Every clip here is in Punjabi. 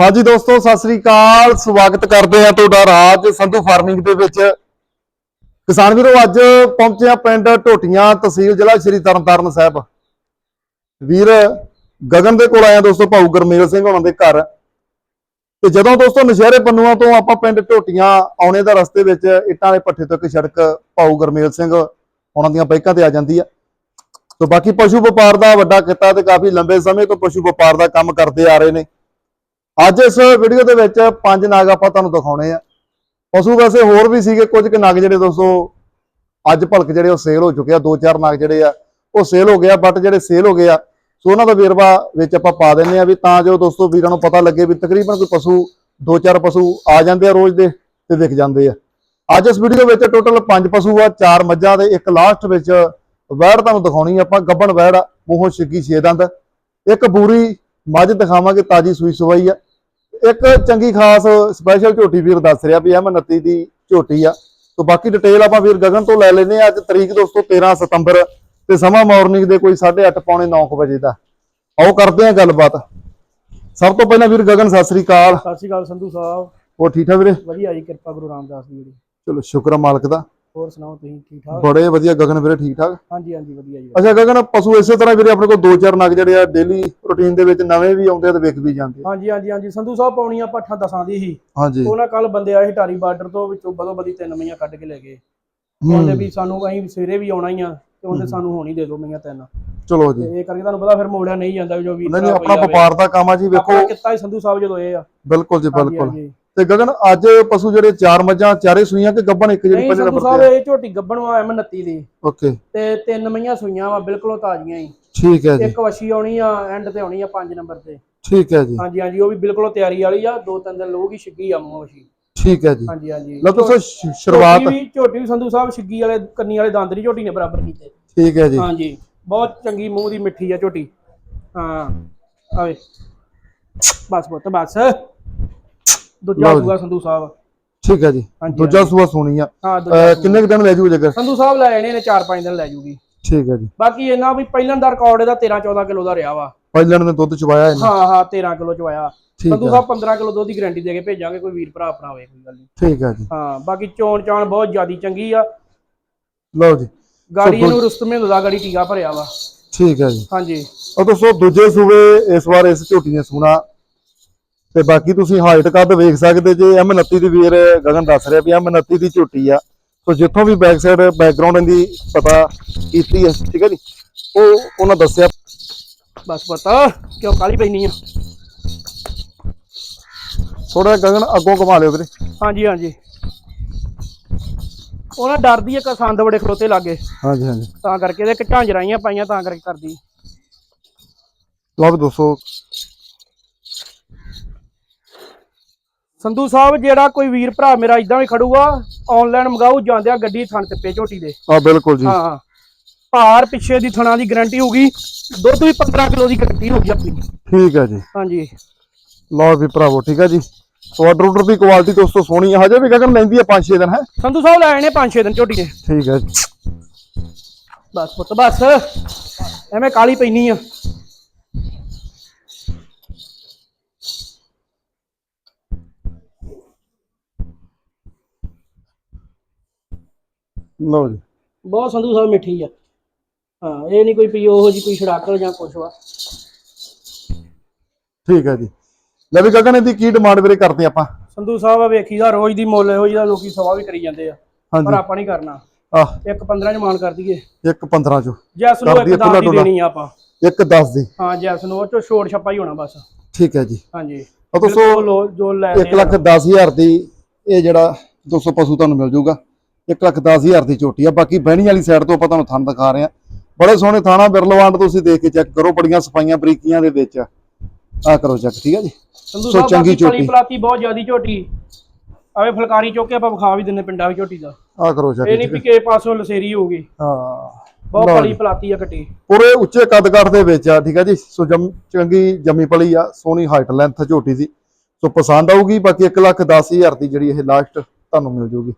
ਹਾਂਜੀ ਦੋਸਤੋ, ਸਤਿ ਸ੍ਰੀ ਅਕਾਲ। ਸਵਾਗਤ ਕਰਦੇ ਆ ਤੁਹਾਡਾ ਰਾਜ ਸੰਧੂ ਫਾਰਮਿੰਗ ਦੇ ਵਿੱਚ। ਕਿਸਾਨ ਵੀਰੋ, ਅੱਜ ਪਹੁੰਚੇ ਆ ਪਿੰਡ ਟੋਟੀਆਂ ਤਹਿਸੀਲ ਜ਼ਿਲ੍ਹਾ ਸ਼੍ਰੀ ਤਰਨਤਾਰਨ ਸਾਹਿਬ। ਵੀਰ, ਗਗਨ ਦੇ ਕੋਲ ਆਇਆ ਦੋਸਤੋ, ਭਾਊ ਗਰਮੇਲ ਸਿੰਘ ਉਹਨਾਂ ਦੇ ਘਰ। ਤੇ ਜਦੋਂ ਦੋਸਤੋ ਨਸ਼ਹਿਰੇ ਪੰਨੂਆਂ ਤੋਂ ਆਪਾਂ ਪਿੰਡ ਟੋਟੀਆਂ ਆਉਣੇ ਦਾ ਰਸਤੇ ਵਿੱਚ ਇੱਟਾਂ ਦੇ ਪੱਠੇ ਤੋਂ ਇੱਕ ਸੜਕ ਭਾਊ ਗਰਮੇਲ ਸਿੰਘ ਉਹਨਾਂ ਦੀਆਂ ਬਾਈਕਾਂ ਤੇ ਆ ਜਾਂਦੀ ਆ। ਤੇ ਬਾਕੀ ਪਸ਼ੂ ਵਪਾਰ ਦਾ ਵੱਡਾ ਕਿੱਤਾ ਤੇ ਕਾਫੀ ਲੰਬੇ ਸਮੇਂ ਤੋਂ ਪਸ਼ੂ ਵਪਾਰ ਦਾ ਕੰਮ ਕਰਦੇ ਆ ਰਹੇ ਨੇ। ਅੱਜ ਇਸ ਵੀਡੀਓ ਦੇ ਵਿੱਚ ਪੰਜ ਨਾਗ ਆਪਾਂ ਤੁਹਾਨੂੰ ਦਿਖਾਉਣੇ ਆ। ਪਸ਼ੂ ਵੈਸੇ ਹੋਰ ਵੀ ਸੀਗੇ ਕੁਝ ਕੁ ਨਾਗ ਜਿਹੜੇ ਦੋਸਤੋ ਅੱਜ ਭਲਕ ਜਿਹੜੇ ਉਹ ਸੇਲ ਹੋ ਚੁੱਕੇ ਆ ਦੋ ਚਾਰ ਨਾਗ ਜਿਹੜੇ ਆ ਉਹ ਸੇਲ ਹੋ ਗਿਆ ਬਟ ਜਿਹੜੇ ਸੇਲ ਹੋ ਗਏ ਆ ਸੋ ਉਹਨਾਂ ਦਾ ਵੇਰਵਾ ਵਿੱਚ ਆਪਾਂ ਪਾ ਦਿੰਨੇ ਆ ਵੀ ਤਾਂ ਜੋ ਦੋਸਤੋ ਵੀਰਾਂ ਨੂੰ ਪਤਾ ਲੱਗੇ ਵੀ ਤਕਰੀਬਨ ਕੋਈ ਪਸ਼ੂ ਦੋ ਚਾਰ ਪਸ਼ੂ ਆ ਜਾਂਦੇ ਆ ਰੋਜ਼ ਦੇ ਤੇ ਵਿਕ ਜਾਂਦੇ ਆ। ਅੱਜ ਇਸ ਵੀਡੀਓ ਵਿੱਚ ਟੋਟਲ ਪੰਜ ਪਸ਼ੂ ਆ ਚਾਰ ਮੱਝਾਂ ਤੇ ਇੱਕ ਲਾਸਟ ਵਿੱਚ ਵੈੜ ਤੁਹਾਨੂੰ ਦਿਖਾਉਣੀ ਆਪਾਂ ਗੱਬਣ ਵੈੜ ਆ, ਮੂੰਹੋਂ ਛਿੱਗੀ ਛੇ ਦੰਦ ਇੱਕ ਬੂਰੀ ਮੱਝ ਦਿਖਾਵਾਂਗੇ ਤਾਜੀ ਸੂਈ ਸਵਾਈ ਆ। ਇੱਕ ਚੰਗੀ ਖਾਸ ਸਪੈਸ਼ਲ ਝੋਟੀ ਵੀਰ ਦੱਸ ਰਿਹਾ ਵੀ ਐਮ 29 ਦੀ ਝੋਟੀ ਆ। ਸੋ ਬਾਕੀ ਡਿਟੇਲ ਆਪਾਂ ਵੀਰ ਗਗਨ ਤੋਂ ਲੈ ਲੈਨੇ ਆ ਅੱਜ ਤਰੀਕ ਦੋਸਤੋ 13 ਸਤੰਬਰ ਤੇ ਸਮਾਂ ਮਾਰਨਿੰਗ ਦੇ ਕੋਈ 8:30 ਪੌਣੇ 9 ਵਜੇ ਦਾ। ਆਓ ਕਰਦੇ ਆ ਗੱਲਬਾਤ। ਸਭ ਤੋਂ ਪਹਿਲਾਂ ਵੀਰ ਗਗਨ ਸਤਿ ਸ੍ਰੀ ਅਕਾਲ। ਸਤਿ ਸ਼੍ਰੀ ਅਕਾਲ ਸੰਧੂ ਸਾਹਿਬ। ਹੋਰ ਠੀਕ ਠਾਕ ਵੀਰੇ? ਵਧੀਆ ਜੀ ਕਿਰਪਾ ਗੁਰੂ ਰਾਮਦਾਸ ਜੀ ਦੀ। ਚਲੋ ਸ਼ੁਕਰ ਮਾਲਕ ਦਾ। ਹੋਰ ਸੁਣਾਓ ਤੁਸੀਂ ਠੀਕ ਠਾਕ? ਬੜੇ ਵਧੀਆ ਗਗਨ ਵੀਰੇ ਠੀਕ ਠਾਕ? ਹਾਂਜੀ ਹਾਂਜੀ ਵਧੀਆ ਜੀ ਅੱਛਾ ਗਗਨ ਪਸ਼ੂ ਇਸੇ ਤਰ੍ਹਾਂ ਵੀਰੇ ਆਪਣੇ ਕੋਲ ਦੋ ਚਾਰ ਨਗ ਜਿਹੜੇ ਆ ਡੇਲੀ ਰੁਟੀਨ ਦੇ ਵਿੱਚ ਨਵੇਂ ਵੀ ਆਉਂਦੇ ਆ ਤੇ ਵਿਕ ਵੀ ਜਾਂਦੇ ਹਾਂਜੀ ਹਾਂਜੀ ਹਾਂਜੀ ਸੰਧੂ ਸਾਹਿਬ ਪੌਣੀਆਂ ਪੱਠਾਂ ਦਸਾਂ ਦੀ ਸੀ ਹਾਂਜੀ। ਉਹਨਾਂ ਕੱਲ ਬੰਦੇ ਆਏ ਟਾਰੀ ਬਾਰਡਰ ਤੋਂ ਵਿੱਚੋਂ ਬਦੋ ਬਦੀ ਤਿੰਨ ਮਈਆਂ ਕੱਢ ਕੇ ਲੈ ਗਏ। ਉਹਦੇ ਵੀ ਸਾਨੂੰ ਅਸੀਂ ਸਵੇਰੇ ਵੀ ਆਉਣਾ ਹੀ ਆ ਤੇ ਉਹਦੇ ਸਾਨੂੰ ਹੋਣੀ ਦੇ ਦਿਓ ਮਈਆਂ ਤਿੰਨ। ਚਲੋ ਜੀ। ਇਹ ਕਰਕੇ ਤੁਹਾਨੂੰ ਪਤਾ ਫਿਰ ਮੋੜਿਆ ਨਹੀਂ ਜਾਂਦਾ ਜੋ ਵੀ ਨਹੀਂ ਆਪਣਾ ਵਪਾਰ ਦਾ ਕੰਮ ਆ ਜੀ ਵੇਖੋ। ਕਿੱਤਾ ਹੀ ਸੰਧੂ ਸਾਹਿਬ ਜਦੋਂ ਇਹ ਆ। ਬਿਲਕੁਲ ਜੀ ਬਿਲਕੁਲ। ਤੇ ਗਗਨ ਅੱਜ ਪਸ਼ੂ ਜਿਹੜੇ ਚਾਰ ਮੱਝਾਂ ਚਾਰੇ ਸੂਈਆਂ ਕਿ ਗੱਬਣ ਇੱਕ ਜਿਹੜੀ ਪਹਿਲੇ ਨੰਬਰ ਸਾਹਿਬ ਤੇ ਇਹ ਝੋਟੀ ਗੱਬਣ ਵਾ ਐਮ 29 ਦੀ। ਓਕੇ। ਤੇ ਤਿੰਨ ਮਈਆਂ ਸੂਈਆਂ ਵਾ ਬਿਲਕੁਲ ਤਾਜ਼ੀਆਂ ਹੀ। ਠੀਕ ਹੈ ਜੀ। ਇੱਕ ਵਸ਼ੀ ਆਉਣੀ ਆ ਐਂਡ ਤੇ ਆਉਣੀ ਆ 5 ਨੰਬਰ ਤੇ। ਠੀਕ ਹੈ ਜੀ। ਹਾਂਜੀ ਹਾਂਜੀ ਉਹ ਵੀ ਬਿਲਕੁਲ ਤਿਆਰੀ ਵਾਲੀ ਆ ਦੋ ਤਿੰਨ ਦਿਨ ਲੋਗੀ ਛਿੱਗੀ ਆ ਮੂੰਹ ਵਸ਼ੀ ਠੀਕ ਹੈ ਜੀ। ਹਾਂਜੀ ਹਾਂਜੀ। ਲਓ ਦੋਸਤੋ ਸ਼- ਸ਼ੁਰੂਆਤ ਵੀ ਝੋਟੀ ਵੀ ਸੰਧੂ ਸਾਹਿਬ ਛਿੱਗੀ ਵਾਲੇ ਕੰਨੀ ਵਾਲੇ ਦੰਦ ਦੀ ਝੋਟੀ ਨੇ ਬਰਾਬਰ ਕੀਤੇ। ਠੀਕ ਹੈ ਜੀ। ਹਾਂਜੀ ਬਹੁਤ ਚੰਗੀ ਮੂੰਹ ਦੀ ਮਿੱਠੀ ਆ ਝੋਟੀ। ਹਾਂ ਆਵੇ। ਬਸ ਪੁੱਤ ਬਸ। ਦੂਜਾ ਲਓ ਜੀ। ਸੂਆ ਸੰਧੂ ਸਾਹਿਬ। ਠੀਕ ਹੈ ਜੀ। ਹਾਂਜੀ, ਦੂਜਾ ਸੂਆ ਸੋਣੀ ਆ। ਹਾਂ ਦੂਜਾ। ਕਿੰਨੇ ਕੁ ਦਿਨ ਲੈ ਜੂ ਜਗਰ ਸੰਧੂ ਸਾਹਿਬ ਲੈ ਜਾਣੇ ਨੇ 4-5 ਦਿਨ ਲੈ ਜੂਗੀ। ਠੀਕ ਹੈ ਜੀ। ਬਾਕੀ ਇਹਨਾਂ ਵੀ ਪਹਿਲਾਂ ਦਾ ਰਿਕਾਰਡ ਇਹਦਾ 13-14 ਕਿਲੋ ਦਾ ਰਿਹਾ ਵਾ। ਪਹਿਲਾਂ ਨੇ ਦੁੱਧ ਚਵਾਇਆ ਇਹਨੇ। ਹਾਂ ਹਾਂ 13 ਕਿਲੋ ਚ ਆਇਆ ਠੀਕ ਸੰਧੂ ਸਾਹਿਬ 15 ਕਿਲੋ ਦੁੱਧ ਦੀ ਗਾਰੰਟੀ ਦੇ ਕੇ ਭੇਜਾਂਗੇ ਕੋਈ ਵੀਰ ਭਰਾ ਆਪਣਾ ਹੋਵੇ ਕੋਈ ਗੱਲ ਨਹੀਂ ਠੀਕ ਹੈ ਜੀ। ਹਾਂ ਬਾਕੀ ਚੋਣ ਚਾਣ ਬਹੁਤ ਜ਼ਿਆਦੀ ਚੰਗੀ ਆ। ਲਓ ਜੀ। ਗਾੜੀ ਨੂੰ ਰੁਸਤਮੇ ਦਾ ਗਾੜੀ ਟੀਕਾ ਭਰਿਆ ਵਾ। ਠੀਕ ਹੈ ਜੀ। ਹਾਂਜੀ। ਉਹ ਦੋਸਤੋ ਦੂਜੇ ਸੂਬੇ ਇਸ ਵਾਰ ਇਸ ਝੋਟੀ ਨੇ ਸੋਣਾ। ਤੇ ਬਾਕੀ ਤੁਸੀਂ ਹਾਈਟ ਕੱਦ ਵੇਖ ਸਕਦੇ ਜੇ M29 ਦੀ ਵੀਰ ਗਗਨ ਦੱਸ ਰਿਹਾ ਵੀ M29 ਦੀ ਝੋਟੀ ਆ। ਸੋ ਜਿੱਥੋਂ ਵੀ ਬੈਕ ਸਾਈਡ ਬੈਕਗ੍ਰਾਉਂਡ ਇਹਦੀ ਪਤਾ ਕੀਤੀ ਹੈ ਠੀਕ ਹੈ ਜੀ? ਉਹ ਉਹਨਾਂ ਦੱਸਿਆ। ਬਸ ਪਤਾ ਕਿਉਂ ਕਾਲੀ ਪੈਣੀ ਆ? ਥੋੜਾ ਗਗਨ ਅੱਗੋਂ ਘੁਮਾ ਲਿਓ ਵੀਰੇ। ਹਾਂਜੀ ਹਾਂਜੀ। ਉਹਨਾਂ ਡਰਦੀ ਆ ਕਸੰਦ ਬੜੇ ਖਲੋਤੇ ਲਾਗੇ। ਹਾਂਜੀ ਹਾਂਜੀ। ਤਾਂ ਕਰਕੇ ਇਹਦੇ ਇੱਕ ਝਾਂਜਰਾਈਆਂ ਪਾਈਆਂ ਤਾਂ ਕਰਕੇ ਕਰਦੀ। ਲਓ ਦੋਸਤੋ ਸੰਧੂ ਸਾਹਿਬ ਜਿਹੜਾ ਕੋਈ ਵੀਰ ਭਰਾ ਮੇਰਾ ਇਦਾਂ ਵੀ ਖੜੂਗਾ ਆਨਲਾਈਨ ਮੰਗਾਊ ਜਾਂਦਿਆ ਗੱਡੀ ਥਣ ਟਿੱਪੇ ਝੋਟੀ ਦੇ। ਆ ਬਿਲਕੁਲ ਜੀ। ਹਾਂ ਭਾਰ ਪਿੱਛੇ ਦੀ ਥਣਾ ਦੀ ਗਾਰੰਟੀ ਹੋਊਗੀ ਦੁੱਧ ਵੀ 15 ਕਿਲੋ ਦੀ ਗਾਰੰਟੀ ਹੋਊਗੀ ਆਪਣੀ। ਠੀਕ ਹੈ ਜੀ। ਹਾਂਜੀ। ਲਓ ਵੀ ਭਰਾਵੋ ਠੀਕ ਹੈ ਜੀ। ਆਰਡਰ ਆਰਡਰ ਦੀ ਕੁਆਲਿਟੀ ਦੋਸਤੋ ਸੋਹਣੀ ਹੈ ਹਜੇ ਵੀ ਗਗਨ ਲੈਂਦੀ ਹੈ 5-6 ਦਿਨ ਹੈ? ਸੰਧੂ ਸਾਹਿਬ ਲੈ ਆਏ ਨੇ 5-6 ਦਿਨ ਝੋਟੀ ਦੇ। ਠੀਕ ਹੈ ਜੀ। ਬਸ ਪੁੱਤ ਬਸ। ਐਵੇਂ ਕਾਲੀ ਪੈਣੀ ਆ। ਲਓ ਜੀ। ਬਹੁਤ ਸੰਧੂ ਸਾਹਿਬ ਮਿੱਠੀ ਆ। ਹਾਂ ਇਹ ਨਹੀਂ ਕੋਈ ਪੀ ਉਹੋ ਜੀ ਕੋਈ ਛੜਾਕਲ ਜਾਂ ਕੁਛ ਵਾ। ਠੀਕ ਹੈ ਜੀ। ਲੈ ਵੀ ਗਗਨ ਇਹਦੀ ਕੀ ਡਿਮਾਂਡ ਵੀਰੇ ਕਰਦੇ ਆਪਾਂ? ਸੰਧੂ ਸਾਹਿਬ ਆ ਵੇਖੀਦਾ ਰੋਜ਼ ਦੀ ਮੁੱਲ ਇਹੋ ਜਿਹਦਾ ਲੋਕੀ ਸਵਾ ਵੀ ਕਰੀ ਜਾਂਦੇ ਆ। ਪਰ ਆਪਾਂ ਨਹੀਂ ਕਰਨਾ। ਆਹ। ਇੱਕ 15 ਚ ਮਾਨ ਕਰ ਦਈਏ। ਇੱਕ 15 ਚੋਂ। ਜੈਸ ਨੂੰ ਇੱਕ ਦਈਏ ਦਸ ਖੁੱਲਾ ਦੀ ਡੁੱਲਾ। ਦੇਣੀ ਆ ਆਪਾਂ। ਇੱਕ 10 ਦੀ। ਹਾਂ ਜੈਸ ਨੂੰ ਉਹ ਚੋਂ ਛੋੜ ਛੱਪਾ ਹੀ ਹੋਣਾ ਬਸ। ਠੀਕ ਹੈ ਜੀ। ਹਾਂਜੀ। ਉਹ ਦੋਸਤੋ ਬਿਲਕੁਲ ਲੋ- ਜੋ ਲੈ 1 ਲੱਖ 10000 ਦੀ ਇਹ ਜਿਹੜਾ 200 ਪਸ਼ੂ ਤੁਹਾਨੂੰ ਮਿਲ ਜਾਊਗਾ। 1 ਲੱਖ 10000 ਦੀ ਝੋਟੀ ਆ। ਬਾਕੀ ਬਹਿਣੀ ਵਾਲੀ ਸਾਈਡ ਤੋਂ ਆਪਾਂ ਤੁਹਾਨੂੰ ਥਣ ਦਿਖਾ ਰਹੇ ਆ ਬੜੇ ਸੋਹਣੇ ਥਾਣਾ ਬਿਰਲਵਾਂਡ ਤੁਸੀਂ ਦੇਖ ਕੇ ਚੈੱਕ ਕਰੋ ਬੜੀਆਂ ਸਫਾਈਆਂ ਬਰੀਕੀਆਂ ਦੇ ਵਿੱਚ। ਆ ਕਰੋ ਚੈੱਕ ਠੀਕ ਹੈ ਜੀ? ਸੋ ਚੰਗੀ ਝੋਟੀ। ਪਲੀ ਪਲਾਤੀ ਬਹੁਤ ਜ਼ਿਆਦੀ ਝੋਟੀ। ਆਵੇ ਫਲਕਾਰੀ ਚੁੱਕ ਕੇ ਆਪਾਂ ਵਿਖਾ ਵੀ ਦਿੰਨੇ ਪਿੰਡਾਂ ਵਿੱਚ ਝੋਟੀ ਦਾ। ਆ ਕਰੋ ਚੈੱਕ ਇਹ ਨਹੀਂ ਵੀ ਕਿਸੇ ਪਾਸੋਂ ਲਸੇਰੀ ਹੋਊਗੀ ਹਾਂ। ਬਹੁਤ ਪਲੀ। ਪਲਾਤੀ ਆ ਕੱਟੀ। ਪੂਰੇ ਉੱਚੇ ਕੱਦ ਕੱਟ ਦੇ ਵਿੱਚ ਆ ਠੀਕ ਹੈ ਜੀ? ਸੋ ਜਮ ਚੰਗੀ ਜੰਮੀ ਪਲੀ ਆ ਸੋਹਣੀ ਹਾਈਟ ਲੈਂਥ ਝੋਟੀ ਦੀ। ਸੋ ਪਸੰਦ ਆਊਗੀ ਬਾਕੀ 1 ਲੱਖ 10000 ਦੀ ਜਿਹੜੀ ਇਹ ਲਾਸਟ ਤੁਹਾਨੂੰ ਮਿਲ ਜੂਗੀ।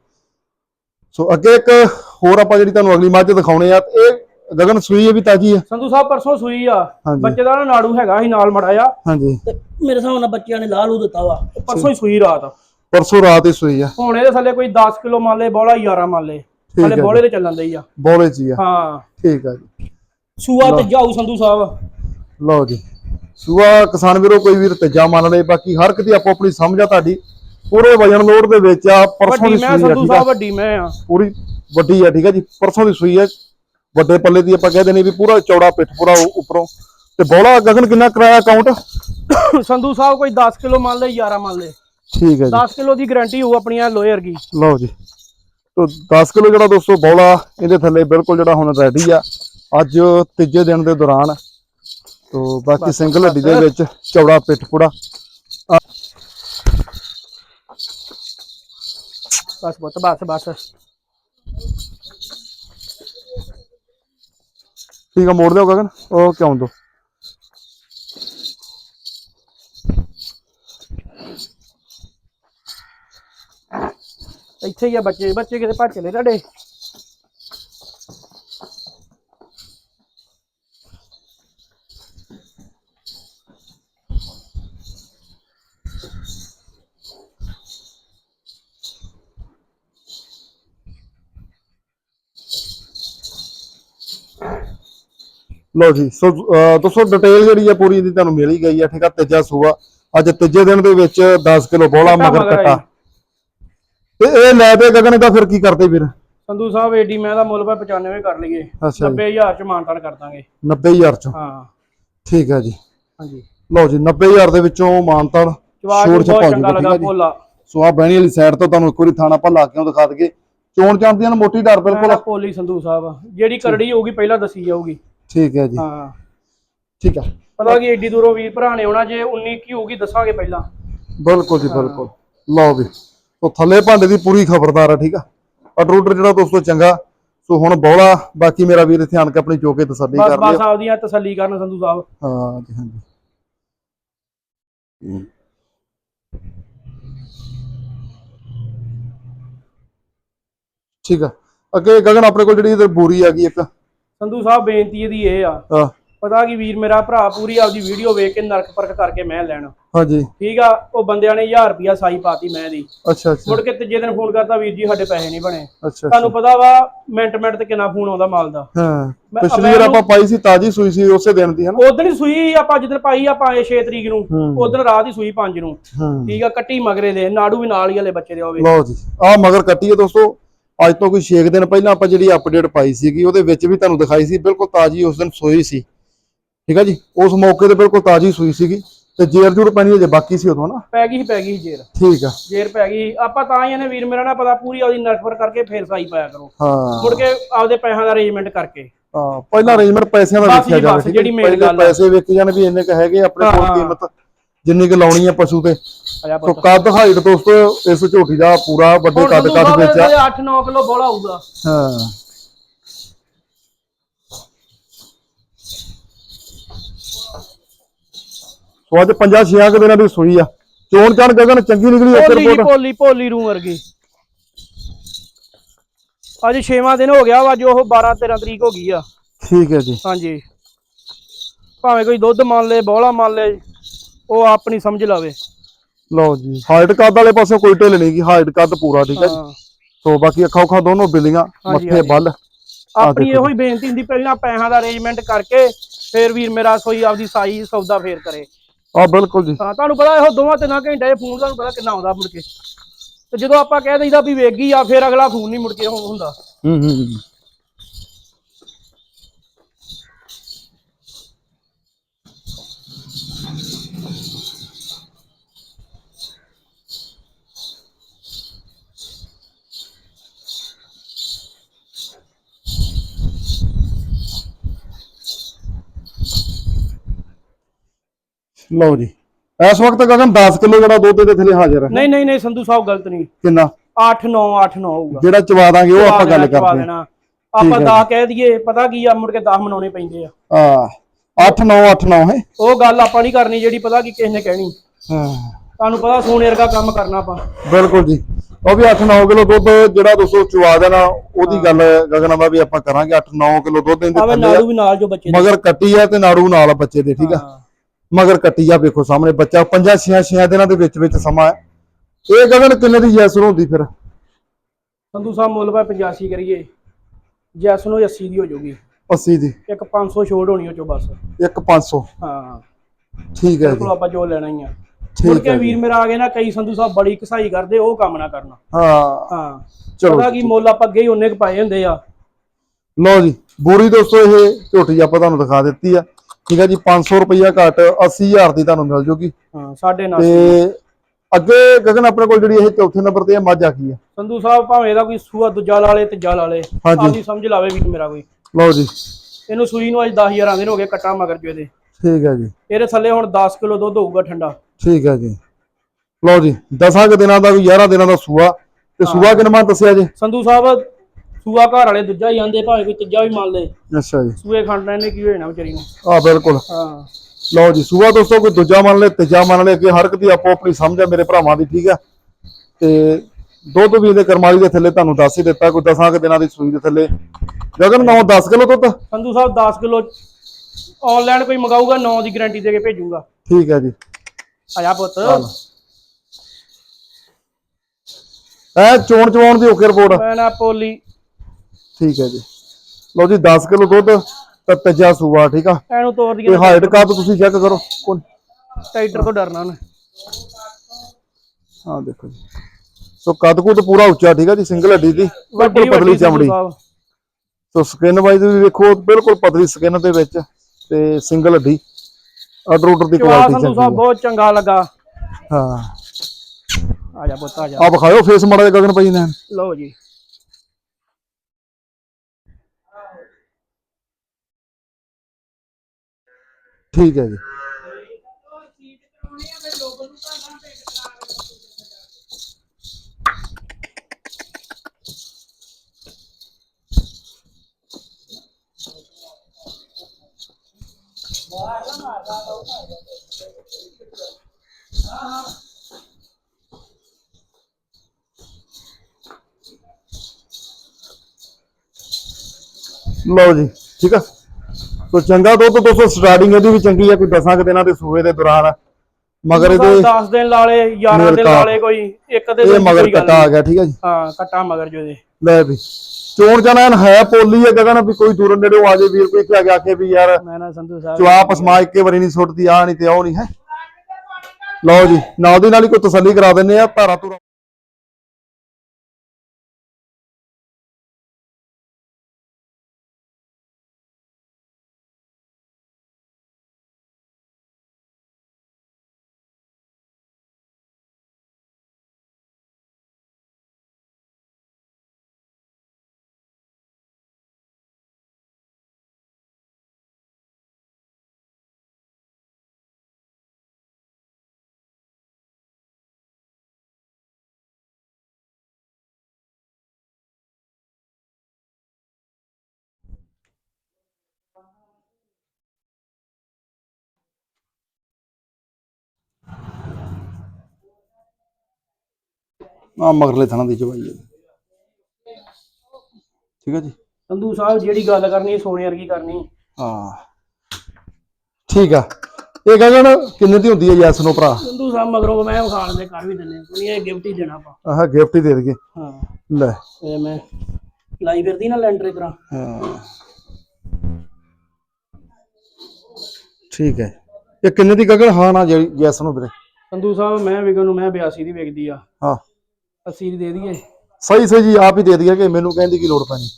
ਸੋ ਅੱਗੇ ਇੱਕ ਹੋਰ ਆਪਾਂ ਜਿਹੜੀ ਤੁਹਾਨੂੰ ਅਗਲੀ ਮੱਝ ਦਿਖਾਉਣੇ ਆ ਤੇ ਇਹ ਗਗਨ ਸੂਈ ਇਹ ਵੀ ਤਾਜੀ ਆ ਸੰਧੂ ਸਾਹਿਬ ਪਰਸੋਂ ਸੂਈ ਆ। ਬੱਚੇ ਦਾ ਨਾ ਨਾੜੂ ਹੈਗਾ ਸੀ ਨਾਲ ਮੜਾਇਆ ਹਾਂਜੀ। ਤੇ ਮੇਰੇ ਹਿਸਾਬ ਨਾਲ ਬੱਚਿਆਂ ਨੇ ਲਾਹ ਲੂ ਦਿੱਤਾ ਵਾ। ਪਰਸੋਂ ਹੀ ਸੂਈ ਰਾਤ। ਪਰਸੋਂ ਰਾਤ ਹੀ ਸੂਈ ਆ। ਹੁਣ ਇਹਦੇ ਥੱਲੇ ਕੋਈ 10 ਕਿਲੋ ਮੰਨ ਲੈ ਬੋਲਾ 11 ਮੰਨ ਲੈ। ਜੀ। ਬੋਲੇ ਤੇ ਚੱਲਣ ਦੇ ਹੀ ਆ। ਬੋਲੇ ਚ ਹੀ ਆ। ਹਾਂ। ਠੀਕ ਆ ਜੀ। ਸੂਆ ਤੇ ਜਾਊ ਸੰਧੂ ਸਾਹਿਬ। ਲਓ ਜੀ। ਸੂਆ ਕਿਸਾਨ ਵੀਰੋ ਕੋਈ ਵੀਰ ਤੇਜਾ ਮੰਨ ਲਏ ਬਾਕੀ ਹਰ ਇੱਕ ਦੀ ਆਪੋ ਆਪਣੀ ਸਮਝ ਆ ਤੁਹਾਡੀ। ਪੂਰੇ ਵਜਨ ਲੋਡ ਦੇ ਵਿੱਚ ਆ ਪਰਸੋਂ ਵੱਡੀ ਦੀ ਮੈਂ ਸੂਈ ਆ ਸੰਧੂ ਸਾਹਿਬ ਵੱਡੀ ਮੈਂ ਆ। ਪੂਰੀ ਵੱਡੀ ਆ ਠੀਕ ਆ ਜੀ? ਪਰਸੋਂ ਦੀ ਸੂਈ ਆ। ਵੱਡੇ ਪੱਲੇ ਦੀ ਆਪਾਂ ਕਹਿੰਦੇ ਨੇ ਵੀ ਪੂਰਾ ਚੌੜਾ ਪਿੱਠ ਪੂਰਾ ਉੱਪਰੋਂ। ਤੇ ਬੋਲਾ ਗਗਨ ਕਿੰਨਾ ਕਰਾਇਆ ਅਕਾਊਂਟ ਸੰਧੂ ਸਾਹਿਬ ਕੋਈ 10 ਕਿਲੋ ਮੰਨ ਲੈ 11 ਮੰਨ ਲੈ ਠੀਕ ਹੈ ਜੀ। 10 ਕਿਲੋ ਦੀ ਗਾਰੰਟੀ ਹੋਊ ਆਪਣੀਆਂ ਲੋਹੇ ਵਰਗੀ ਲਓ ਜੀ। ਤੋ 10 ਕਿਲੋ ਜਿਹੜਾ ਦੋਸਤੋ ਬੌਲਾ ਇਹਦੇ ਥੱਲੇ ਬਿਲਕੁਲ ਜਿਹੜਾ ਹੁਣ ਰੈਡੀ ਆ। ਅੱਜ ਤੀਜੇ ਦਿਨ ਦੇ ਦੌਰਾਨ। ਤੋ ਬਾਕੀ ਸਿੰਗਲ ਹੱਡੀ ਦੇ ਵਿੱਚ ਚੌੜਾ ਪਿੱਠ ਪੂੜਾ ਬਸ ਪੁੱਤ ਬਸ ਬਸ। ਠੀਕ ਆ ਮੋੜ ਦਿਓ ਗਗਨ ਉਹ ਕਿਉਂ ਦੋ? ਇੱਥੇ ਹੀ ਆ ਬੱਚੇ ਬੱਚੇ ਕਿਤੇ ਭੱਜ ਚਲੇ ਤੁਹਾਡੇ? ਲਓ ਜੀ ਸੋ ਦੋਸਤੋ ਡਿਟੇਲ ਜਿਹੜੀ ਆ ਪੂਰੀ ਦੀ ਤੁਹਾਨੂੰ ਮਿਲ ਹੀ ਗਈ ਆ ਠੀਕ ਆ ਤੀਜਾ ਸੂਆ। ਅੱਜ ਤੀਜੇ ਦਿਨ ਦੇ ਵਿੱਚ 10 ਕਿਲੋ ਬੌਲਾ ਮਗਰ ਕੱਟਾ। ਤੇ ਇਹ ਲੈ ਤੇ ਗਗਨ ਦਾ ਫਿਰ ਕੀ ਕਰਦੇ ਵੀਰ? ਸੰਧੂ ਸਾਹਿਬ ਏਡੀ ਮੈਂ ਦਾ ਮੁੱਲ ਭਾਵੇਂ 95 ਕਰ ਲਈਏ। ਅੱਛਾ ਜੀ। 90000 ਚ ਮਾਨਤਾਨ ਕਰ ਦਾਂਗੇ। 90000 ਚੋਂ। ਹਾਂ। ਠੀਕ ਹੈ ਜੀ। ਹਾਂਜੀ। ਲਓ ਜੀ 90000 ਦੇ ਵਿੱਚੋਂ ਮਾਨਤਾਨ ਛੋੜ ਬਹੁਤ ਛਪਾ ਚੰਗਾ ਜੂਗਾ ਠੀਕ ਲੱਗਾ ਆ ਜੀ। ਭੋਲਾ। ਸੋ ਆ ਬਹਿਣੀ ਵਾਲੀ ਸਾਈਡ ਤੋਂ ਤੁਹਾਨੂੰ ਇੱਕ ਵਾਰੀ ਥਾਣਾ ਆਪਾਂ ਲਾ ਕੇ ਉਹ ਦਿਖਾ ਦਈਏ। ਚੋਣ ਚਾਂਦੀਆਂ ਨੂੰ ਮੋਟੀ ਡਰ ਬਿਲਕੁਲ। ਭੋਲੀ ਸੰਧੂ ਸਾਹਿਬ। ਜਿਹੜੀ ਕਰੜੀ ਹੋਊਗੀ ਪਹਿਲਾਂ ਦੱਸੀ ਜਾਊਗੀ। ਠੀਕ ਹੈ ਜੀ। ਹਾਂ। ਠੀਕ ਹੈ। ਪਤਾ ਕੀ ਏਡੀ ਦੂਰੋਂ ਵੀਰ ਭਰਾ ਨੇ ਆਉਣਾ ਜੇ 19 ਕੀ ਹੋਊਗੀ ਦੱਸਾਂਗੇ ਪਹਿਲਾਂ। ਬਿਲਕੁਲ ਜੀ ਬਿਲਕੁਲ। ਲਓ ਵੀ ਉਹ ਥੱਲੇ ਭਾਂਡੇ ਦੀ ਪੂਰੀ ਖਬਰਦਾਰ ਆ ਠੀਕ ਆ? ਅਡਰੂਡਰ ਜਿਹੜਾ ਦੋਸਤੋ ਚੰਗਾ ਸੋ ਹੁਣ ਬੌਲਾ ਬਾਕੀ ਮੇਰਾ ਵੀਰ ਇੱਥੇ ਆਣ ਕੇ ਆਪਣੀ ਚੋਕੇ ਤਸੱਲੀ ਬਸ ਕਰ ਬਸ ਲਿਓ ਆਪਦੀਆਂ ਤਸੱਲੀ ਕਰਨ ਸੰਧੂ ਸਾਹਿਬ। ਹਾਂ ਜੀ ਹਾਂਜੀ ਹਮ। ਠੀਕ ਆ। ਅੱਗੇ ਗਗਨ ਆਪਣੇ ਕੋਲ ਜਿਹੜੀ ਇਧਰ ਬੋਰੀ ਆ ਗਈ ਇੱਕ। ਸੰਧੂ ਸਾਹਿਬ ਬੇਨਤੀ ਇਹਦੀ ਇਹ ਆ। ਆ ਪਤਾ ਕੀ ਵੀਰ ਮੇਰਾ ਭਰਾ ਪੂਰੀ ਆਪਦੀ ਵੀਡੀਓ ਵੇਖ ਕੇ ਨਰਕ ਪਰਖ ਕਰਕੇ ਮੈਂ ਲੈਣਾ। ਹਾਂਜੀ। ਠੀਕ ਆ ਉਹ ਬੰਦਿਆਂ ਨੇ 1000 ਰੁਪਿਆ ਸਾਈ ਪਾਤੀ ਮੈਂ ਦੀ ਅੱਛਾ ਅੱਛਾ। ਮੁੜ ਕੇ ਤੀਜੇ ਦਿਨ ਫੋਨ ਕਰਤਾ ਵੀਰ ਜੀ ਸਾਡੇ ਪੈਸੇ ਨਹੀਂ ਬਣੇ। ਅੱਛਾ ਤੁਹਾਨੂੰ ਪਤਾ ਵਾ ਮਿੰਟ ਮਿੰਟ ਤੇ ਕਿੰਨਾ ਫੋਨ ਆਉਂਦਾ ਮਾਲ ਦਾ। ਹਾਂ। ਪਿਛਲੀ ਵਾਰ ਆਪਾਂ ਪਾਈ ਸੀ ਤਾਜੀ ਸੂਈ ਸੀ ਉਸੇ ਦਿਨ ਦੀ ਹਨਾ ਉਦੋਂ ਹੀ ਸੂਈ ਆਪਾਂ ਜਿੱਦਣ ਪਾਈ ਆਪਾਂ 6 ਤਰੀਕ ਨੂੰ। ਉਦੋਂ ਰਾਤ ਹੀ ਸੂਈ 5 ਨੂੰ। ਠੀਕ ਆ ਕੱਟੀ ਮਗਰੇ ਦੇ ਨਾੜੂ ਵੀ ਨਾਲ ਹੀ ਹਲੇ ਬੱਚੇ ਦੇ ਹੋਵੇ ਲਓ ਜੀ। ਆ ਮਗਰ ਕੱਟੀ ਹੈ ਦੋਸਤੋ। ਅੱਜ ਤੋਂ ਕੋਈ 6 ਦਿਨ ਪਹਿਲਾਂ ਆਪਾਂ ਜਿਹੜੀ ਅਪਡੇਟ ਪਾਈ ਸੀਗੀ ਉਹਦੇ ਵਿੱਚ ਵੀ ਤੁਹਾਨੂੰ ਦਿਖਾਈ ਸੀ ਬਿਲਕੁਲ ਤਾਜੀ ਉਸ ਦਿਨ ਸੋਈ ਸੀ। ਠੀਕ ਹੈ ਜੀ? ਉਸ ਮੌਕੇ ਤੇ ਬਿਲਕੁਲ ਤਾਜੀ ਸੂਈ ਸੀਗੀ ਤੇ ਜੇਰ ਜੂਰ ਪੈਣੀ ਅਜੇ ਬਾਕੀ ਸੀ ਉਦੋਂ ਨਾ? ਪੈ ਗਈ ਪੈ ਗਈ ਜੇਰ ਠੀਕ ਆ। ਜੇਰ ਪੈ ਗਈ ਆਪਾਂ ਤਾਂ ਹੀ ਇਹਨੇ ਵੀਰ ਮੇਰਾ ਨਾ ਪਤਾ ਪੂਰੀ ਆਪਦੀ ਨਰਕਪਰ ਕਰਕੇ ਫੇਰ ਸਾਈ ਪਾਇਆ ਕਰੋ। ਹਾਂ। ਮੁੜ ਕੇ ਆਪਦੇ ਪੈਸਿਆਂ ਦਾ ਅਰੇਂਜਮੈਂਟ ਕਰਕੇ। ਹਾਂ ਪਹਿਲਾਂ ਅਰੇਂਜਮੈਂਟ ਪੈਸਿਆਂ ਦਾ ਵੇਖਿਆ ਜੀ, ਜਾਵੇ ਜੀ? ਪਹਿਲੇ। ਪੈਸੇ ਵੇਖ ਜਾਣ ਵੀ ਇੰਨੇ ਕ ਹੈਗੇ ਆਪਣੇ ਕੋਲ। ਕੀਮਤ ਜਿੰਨੀ ਕੁ ਲਾਉਣੀ ਆ ਪਸ਼ੂ ਤੇ। ਸੋ ਕੱਦ ਹਾਈਟ ਦੋਸਤੋ ਇਸ ਝੋਟੀ ਦਾ ਪੂਰਾ ਵੱਡੇ ਕੱਦ ਕੱਦ ਵਿੱਚ ਆ। 8-9 ਕਿਲੋ ਬੋਲਾ ਆਊਗਾ ਹਾਂ। ਸੋ ਅੱਜ ਪੰਜਾਂ ਛੇਆਂ ਕੁ ਦਿਨਾਂ ਦੀ ਸੂਈ ਆ। ਚੋਣ ਚਾਣ ਗਗਨ ਚੰਗੀ ਨਿਕਲੀ ਇੱਕ ਰਿਪੋਰਟ ਭੋਲੀ ਭੋਲੀ ਰੂ ਵਰਗੀ। ਅੱਜ 6ਵਾਂ ਦਿਨ ਹੋ ਗਿਆ ਵਾ ਜੋ ਉਹ 12 13 ਤਰੀਕ ਹੋ ਗਈ ਆ। ਠੀਕ ਹੈ ਜੀ। ਹਾਂਜੀ। ਭਾਵੇਂ ਕੋਈ ਦੁੱਧ ਮੰਨ ਲੇ ਬੋਲਾ ਮੰਨ ਲੇ ਉਹ ਆਪਣੀ ਸਮਝ ਲਾਵੇ। ਲਓ ਜੀ। ਹਾਈਟ ਕੱਦ ਵਾਲੇ ਪਾਸੇ ਕੋਈ ਢਿੱਲ ਨਹੀਂ ਗੀ। ਹਾਈਟ ਕੱਦ ਪੂਰਾ ਠੀਕ ਹੈ ਜੀ। ਹਾਂ। ਸੋ ਬਾਕੀ ਅੱਖਾਂ ਅੱਖਾਂ ਦੋਨੋਂ ਬਿੱਲੀਆਂ ਹਾਂਜੀ, ਮੱਥੇ ਹਾਂਜੀ। ਬੱਲ ਆਪਣੀ ਦੇਖੋ ਇਹੋ ਹੀ ਬੇਨਤੀ ਹੁੰਦੀ ਪਹਿਲਾਂ ਪੈਸਿਆਂ ਦਾ ਅਰੇਂਜਮੈਂਟ ਕਰਕੇ ਫੇਰ ਵੀਰ ਮੇਰਾ ਸੋਈ ਆਪਦੀ ਸਾਈ ਸੌਦਾ ਫੇਰ ਕਰੇ। ਆ ਬਿਲਕੁਲ ਜੀ। ਹਾਂ ਤੁਹਾਨੂੰ ਪਤਾ ਇਹੋ ਦੋਵਾਂ ਤਿੰਨਾਂ ਘੰਟੇ ਦੇ ਫੋਨ ਤੁਹਾਨੂੰ ਪਤਾ ਕਿੰਨਾ ਆਉਂਦਾ ਮੁੜ ਕੇ। ਤੇ ਜਦੋਂ ਆਪਾਂ ਕਹਿ ਦਈਦਾ ਵੀ ਵੇਖ ਗਈ ਆ ਫੇਰ ਅਗਲਾ ਫੋਨ ਨਹੀਂ ਮੁੜ ਕੇ ਹੁ- ਹੁੰਦਾ। ਹੂੰ ਹੂੰ ਹੂੰ। ਲਓ ਜੀ। ਇਸ ਵਕਤ ਗਗਨ 10 ਕਿਲੋ ਜਿਹੜਾ ਦੁੱਧ ਦੇ ਥੱਲੇ ਹਾਜ਼ਰ ਹੈ। ਨਹੀਂ ਨਹੀਂ ਨਹੀਂ ਸੰਧੂ ਸਾਹਿਬ ਗਲਤ ਨਹੀਂ। ਕਿੰਨਾ? 8 9 8 9 ਹੋਊਗਾ। ਜਿਹੜਾ ਚਵਾ ਦਾਂਗੇ ਉਹ ਆਪਾਂ ਗੱਲ ਚਵਾ ਕਰਦੇ ਹਾਂ। ਆਪਾਂ 10 ਕਹਿ ਦਈਏ ਪਤਾ ਕੀ ਆ ਮੁੜ ਕੇ 10 ਮਨਾਉਣੇ ਪੈਂਦੇ ਆ। ਆ 8 9 8 9 ਹੈ। ਉਹ ਗੱਲ ਆਪਾਂ ਨਹੀਂ ਕਰਨੀ ਜਿਹੜੀ ਪਤਾ ਕੀ ਕਿਸੇ ਨੇ ਕਹਿਣੀ। ਹਾਂ। ਤੁਹਾਨੂੰ ਪਤਾ ਸੋਨੇ ਵਰਗਾ ਕੰਮ ਕਰਨਾ ਆਪਾਂ। ਬਿਲਕੁਲ ਜੀ। ਉਹ ਵੀ 8-9 ਕਿਲੋ ਦੁੱਧ ਜਿਹੜਾ ਦੋਸਤੋ ਚੁਆ ਦੇਣਾ ਉਹਦੀ ਗੱਲ ਗਗਨ ਦਾ ਵੀ ਆਪਾਂ ਕਰਾਂਗੇ। 8-9 ਕਿਲੋ ਦੁੱਧ ਇਹਦੇ ਥੱਲੇ ਨਾੜੂ ਵੀ ਨਾਲ ਜੋ ਬੱਚੇ ਮਗਰ ਕੱਟੀ ਆ ਤੇ ਨਾੜੂ ਨਾਲ ਬੱਚੇ ਦੇ ਠੀਕ ਆ। ਮਗਰ ਕੱਟੀ ਆ ਵੇਖੋ ਸਾਹਮਣੇ ਬੱਚਾ 5-6 ਦਿਨਾਂ ਦੇ ਵਿੱਚ ਵਿੱਚ ਸਮਾਂ ਹੈ। ਇਹ ਗਗਨ ਕਿੰਨੇ ਦੀ ਜੈਸਰ ਹੁੰਦੀ ਫਿਰ? ਸੰਧੂ ਸਾਹਿਬ ਮੁੱਲ ਭਾਵੇਂ 85 ਕਰੀਏ। ਜੈਸ ਨੂੰ 80 ਦੀ ਹੋ ਜਾਊਗੀ। 80 ਦੀ। ਇੱਕ 500 ਛੋੜ ਹੋਣੀ ਉਹ ਚੋਂ ਬਸ। ਇੱਕ 500 ਹਾਂ। ਠੀਕ ਹੈ ਜੀ। ਆਪਾਂ ਜੋ ਲੈਣਾ ਹੀ ਆ। ਮੁੜ ਕੇ ਵੀਰ ਮੇਰਾ ਆ ਗਏ ਨਾ ਕਈ ਸੰਧੂ ਸਾਹਿਬ ਬੜੀ ਕਸਾਈ ਕਰਦੇ ਉਹ ਕੰਮ ਨਾ ਕਰਨਾ। ਹਾਂ। ਹਾਂ। ਚਲੋ ਉਹਦਾ ਕੀ ਮੁੱਲ ਆਪਾਂ ਅੱਗੇ ਹੀ ਉਹਨੇ ਕ ਪਾਏ ਹੁੰਦੇ ਆ। ਲਓ ਜੀ ਬੋਰੀ ਦੋਸਤੋ ਇਹ ਝੋਟੀ ਆਪਾਂ ਤੁਹਾਨੂੰ ਦਿਖਾ ਦਿੱਤੀ ਆ। ਠੀਕ ਹੈ ਜੀ 500 ਰੁਪਈਆ ਘੱਟ 80000 ਦੀ ਤੁਹਾਨੂੰ ਮਿਲ ਜੂਗੀ। ਹਾਂ ਸਾਡੇ ਨਾਲ ਤੇ ਅੱਗੇ ਗਗਨ ਆਪਣੇ ਕੋਲ ਜਿਹੜੀ ਇਹ ਚੌਥੇ ਨੰਬਰ ਤੇ ਇਹ ਮੱਝ ਆ ਗਈ ਆ ਸੰਧੂ ਸਾਹਿਬ ਭਾਵੇਂ ਇਹਦਾ ਕੋਈ ਸੂਆ ਦੂਜਾ ਲਾ ਲੇ ਤੀਜਾ ਲਾ ਲੇ। ਹਾਂਜੀ। ਆਪਦੀ ਸਮਝ ਲਾਵੇ ਵੀਰ ਮੇਰਾ ਕੋਈ। ਲਓ ਜੀ। ਇਹਨੂੰ ਸੂਈ ਨੂੰ ਅੱਜ 10000 ਆਂਦੇ ਨੇ ਹੋ ਗਏ ਕੱਟਾ ਮਗਰ ਜੋ ਇਹਦੇ ਠੀਕ ਹੈ ਜੀ। ਇਹਦੇ ਥੱਲੇ ਹੁਣ 10 ਕਿਲੋ ਦੁੱਧ ਹੋਊਗਾ ਠੰਡਾ। ਠੀਕ ਹੈ ਜੀ। ਲਓ ਜੀ 10 ਕੁ ਦਿਨਾਂ ਦਾ ਵੀ 11 ਦਿਨਾਂ ਦਾ ਸੂਆ। ਤੇ ਸੂਆ ਕਿੰਨਾ ਦੱਸਿਆ ਜੀ? ਸੰਧੂ ਸਾਹਿਬ ਸੂਆ ਘਰ ਵਾਲੇ ਦੂਜਾ ਹੀ ਆਂਦੇ ਭਾਵੇਂ ਕੋਈ ਤੀਜਾ ਵੀ ਮੰਨ ਲੇ। ਅੱਛਾ ਜੀ। ਸੂਏ ਖੰਡ ਨੇ ਕੀ ਹੋਣਾ ਵਿਚਾਰੀ ਨੂੰ। ਆ ਬਿਲਕੁਲ। ਹਾਂ। ਲਓ ਜੀ ਸੂਆ ਦੋਸਤੋ ਕੋਈ ਦੂਜਾ ਮੰਨ ਲੈ ਤੀਜਾ ਮੰਨ ਲੈ ਅੱਗੇ ਹਰ ਇੱਕ ਦੀ ਆਪੋ ਆਪਣੀ ਸਮਝ ਹੈ ਮੇਰੇ ਭਰਾਵਾਂ ਦੀ ਠੀਕ ਆ? ਤੇ ਦੁੱਧ ਵੀ ਇਹਦੇ ਕਰਮਾਲੀ ਦੇ ਥੱਲੇ ਤੁਹਾਨੂੰ ਦੱਸ ਹੀ ਦਿੱਤਾ ਕੋਈ 10 ਕੁ ਦਿਨਾਂ ਦੀ ਸੂਈ ਦੇ ਥੱਲੇ। ਗਗਨ 9 10 ਕਿਲੋ ਦੁੱਧ? ਸੰਧੂ ਸਾਹਿਬ 10 ਕਿਲੋ। ਆਨਲਾਈਨ ਕੋਈ ਮੰਗਾਊਗਾ 9 ਦੀ ਗਾਰੰਟੀ ਦੇ ਕੇ ਭੇਜੂਗਾ। ਠੀਕ ਹੈ ਜੀ। ਆਇਆ ਪੁੱਤ। ਐ ਚੋਣ ਚਵਾਉਣ ਦੀ ਓਕੇ ਰਿਪੋਰਟ ਮੈਂ ਨਾ ਪੋਲੀ। ਠੀਕ ਹੈ ਜੀ। ਲਓ ਜੀ 10 ਕਿਲੋ ਦੁੱਧ ਤੇ ਤੀਜਾ ਸੂਆ ਠੀਕ ਆ? ਐਨੂੰ ਤੋੜ ਤੇ ਦੀਆਂ ਹਾਈਟ ਕੱਦ ਤੁਸੀਂ ਚੈੱਕ ਕਰੋ ਕੋਣ ਟਾਈਟਰ ਤੋਂ ਡਰਨਾ ਉਹਨੇ। ਹਾਂ ਦੇਖੋ ਜੀ। ਸੋ ਕੱਦ ਕੁੱਦ ਪੂਰਾ ਉੱਚਾ ਠੀਕ ਆ ਜੀ ਸਿੰਗਲ ਹੱਡੀ ਦੀ ਬਿਲਕੁਲ ਪਤਲੀ ਚਮੜੀ। ਸੋ ਸਕਿਨ ਵਾਈਜ਼ ਵੀ ਵੇਖੋ ਬਿਲਕੁਲ ਪਤਲੀ ਸਕਿਨ ਦੇ ਵਿੱਚ ਤੇ ਸਿੰਗਲ ਹੱਡੀ। ਆਰਡਰ ਆਰਡਰ ਦੀ ਕੁਆਲਿਟੀ ਚੰਗੀ ਆ। ਬਹੁਤ ਚੰਗਾ ਲੱਗਾ। ਹਾਂ। ਆ ਜਾ ਪੁੱਤ ਆ ਜਾ। ਆ ਵਿਖਾਓ ਫੇਸ ਮੜਾ ਗਗਨ ਭਾਈ ਨੇ। ਲਓ ਜੀ। ਠੀਕ ਹੈ ਜੀ। ਲਓ ਜੀ ਠੀਕ ਆ। ਸੋ ਚੰਗਾ ਦੁੱਧ ਦੋਸਤੋ ਸਟਾਰਟਿੰਗ ਇਹਦੀ ਵੀ ਚੰਗੀ ਆ ਕੋਈ 10 ਕੁ ਦਿਨਾਂ ਦੇ ਸੂਏ ਦੇ ਦੌਰਾਨ। ਮਗਰ ਇਹਦੇ 10 ਦਿਨ ਲਾਲੇ 11 ਦਿਨ। ਲਾਲੇ ਕੋਈ ਇੱਕ ਦੇ ਇਹ ਮਗਰ ਕੱਟਾ ਆ। ਗਿਆ ਠੀਕ ਆ ਜੀ। ਹਾਂ ਕੱਟਾ ਮਗਰ ਜੋ ਦੇ ਲੈ ਵੀ ਚੋਣ ਜਾਣਾ ਹੈ ਪੋਲੀ ਹੈ ਗਗਨ ਵੀ ਕੋਈ ਦੂਰ ਨੇੜੇ ਆ ਜੇ ਵੀਰ ਕੋਈ ਇੱਥੇ ਆ ਗਿਆ ਕੇ ਵੀ ਯਾਰ ਮੈਂ ਨਾ ਸੰਧੂ ਸਾਹਿਬ ਜਵਾਬ ਅਸਮਾ ਇੱਕੇ ਵਾਰੀ ਨਹੀਂ ਸੁੱਟਦੀ ਆ ਨਹੀਂ ਤੇ ਉਹ ਨਹੀਂ ਹੈ। ਲਓ ਜੀ ਨਾਲ ਦੀ ਨਾਲ ਹੀ ਕੋਈ ਤਸੱਲੀ ਕਰਾ ਦਿੰਨੇ ਆ ਧਾਰਾ ਧੁਰਾ। ਆ ਮਗਰਲੇ ਥਣਾ ਦੀ ਚਵਾਈ ਹੈ ਠੀਕ ਹੈ ਜੀ? ਸੰਧੂ ਸਾਹਿਬ ਜਿਹੜੀ ਗੱਲ ਕਰਨੀ ਸੋਨੇ ਵਰਗੀ ਕਰਨੀ। ਹਾਂ। ਠੀਕ ਆ। ਇਹ ਗਗਨ ਕਿੰਨੇ ਦੀ ਹੁੰਦੀ ਹੈ ਯੈਸ ਨੋ ਭਰਾ? ਸੰਧੂ ਸਾਹਿਬ ਮਗਰੋਂ ਮੈਂ ਖਾਣ ਦੇ ਕਰ ਵੀ ਦਿੰਨੇ ਕੋਈ ਇਹ ਗਿਫਟ ਹੀ ਦੇਣਾ ਆਪਾਂ। ਆਹ ਗਿਫਟ ਹੀ ਦੇ ਦਈਏ। ਹਾਂ। ਲੈ। ਇਹ ਮੈਂ ਲਾਈ ਫਿਰਦੀ ਨਾ ਲੈਂਟਰ ਤਰ੍ਹਾਂ। ਹਾਂ। ਠੀਕ ਹੈ ਇਹ ਕਿੰਨੇ ਦੀ ਗਗਨ? ਹਾਂ ਨਾ ਜਿਹੜੀ ਯੈਸ ਨੋ ਵੀਰੇ। ਸੰਧੂ ਸਾਹਿਬ ਮੈਂ ਵਿਗਨ ਨੂੰ ਮੈਂ 82 ਦੀ ਵਿਕਦੀ ਆ। ਹਾਂ। 80 ਦੀ ਦਈਏ। ਸਹੀ ਸਹੀ ਜੀ ਆਪ ਹੀ ਦੇ ਦਈਏ ਕਿ ਮੈਨੂੰ ਕਹਿੰਦੀ ਕੀ ਲੋੜ ਪੈਣੀ।